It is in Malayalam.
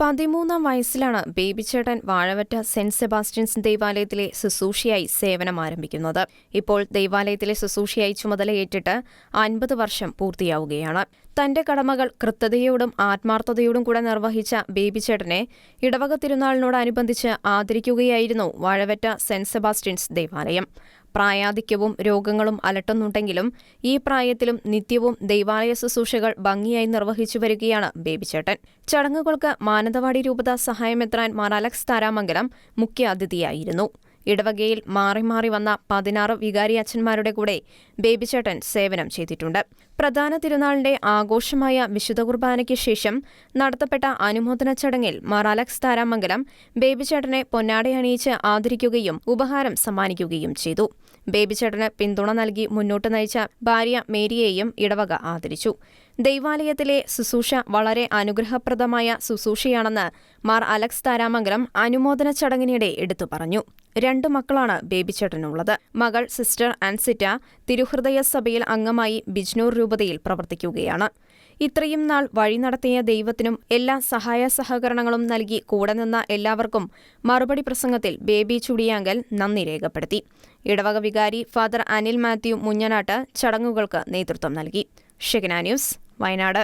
പതിമൂന്നാം വയസ്സിലാണ് ബേബിച്ചേട്ടൻ വാഴവറ്റ സെന്റ് സെബാസ്റ്റ്യൻസ് ദേവാലയത്തിലെ ശുശ്രൂഷയായി സേവനം ആരംഭിക്കുന്നത്. ഇപ്പോൾ ദേവാലയത്തിലെ ശുശ്രൂഷയായി ചുമതലയേറ്റിട്ട് അൻപത് വർഷം പൂർത്തിയാവുകയാണ്. തന്റെ കടമകൾ കൃത്യതയോടും ആത്മാർത്ഥതയോടും കൂടെ നിർവഹിച്ച ബേബിച്ചേട്ടനെ ഇടവക തിരുനാളിനോടനുബന്ധിച്ച് ആദരിക്കുകയായിരുന്നു വാഴവറ്റ സെന്റ് സെബാസ്റ്റ്യൻസ് ദേവാലയം. പ്രായാധിക്യവും രോഗങ്ങളും അലട്ടുന്നുണ്ടെങ്കിലും ഈ പ്രായത്തിലും നിത്യവും ദൈവാലയ ശുശ്രൂഷകൾ ഭംഗിയായി നിർവഹിച്ചു വരികയാണ് ബേബിച്ചേട്ടൻ. ചടങ്ങുകൾക്ക് മാനന്തവാടി രൂപത സഹായമെത്രാൻ മാർ അലക്സ് താരാമംഗലം മുഖ്യ അതിഥിയായിരുന്നു ഇടവകയിൽ മാറി മാറി വന്ന പതിനാറ് വികാരി അച്ഛന്മാരുടെ കൂടെ ബേബിച്ചേട്ടൻ സേവനം ചെയ്തിട്ടുണ്ട്. പ്രധാന തിരുനാളിന്റെ ആഘോഷമായ വിശുദ്ധ കുർബാനയ്ക്ക് ശേഷം നടത്തപ്പെട്ട അനുമോദന ചടങ്ങിൽ മറാലക്സ് താരാമംഗലം ബേബിച്ചേട്ടനെ പൊന്നാട അണിയിച്ച് ആദരിക്കുകയും ഉപഹാരം സമ്മാനിക്കുകയും ചെയ്തു. ബേബിച്ചേട്ടന് പിന്തുണ നൽകി മുന്നോട്ട് നയിച്ച ഭാര്യ മേരിയെയും ഇടവക ആദരിച്ചു. ദൈവാലയത്തിലെ ശുശ്രൂഷ വളരെ അനുഗ്രഹപ്രദമായ ശുശ്രൂഷയാണെന്ന് മാർ അലക്സ് താരാമംഗലം അനുമോദന ചടങ്ങിനിടെ എടുത്തു പറഞ്ഞു. രണ്ടു മക്കളാണ് ബേബിച്ചേട്ടനുള്ളത്. മകൾ സിസ്റ്റർ ആൻസിറ്റ തിരുഹൃദയ സഭയിൽ അംഗമായി ബിജ്നൂർ രൂപതയിൽ പ്രവർത്തിക്കുകയാണ്. ഇത്രയും നാൾ വഴി നടത്തിയ ദൈവത്തിനും എല്ലാ സഹായ സഹകരണങ്ങളും നൽകി കൂടെ നിന്ന എല്ലാവർക്കും മറുപടി പ്രസംഗത്തിൽ ബേബി ചുടിയാങ്കൽ നന്ദി രേഖപ്പെടുത്തി. ഇടവക വികാരി ഫാദർ അനിൽ മാത്യു മുഞ്ഞനാട്ട് ചടങ്ങുകൾക്ക് നേതൃത്വം നൽകി. ഷെഗന ന്യൂസ് വയനാട്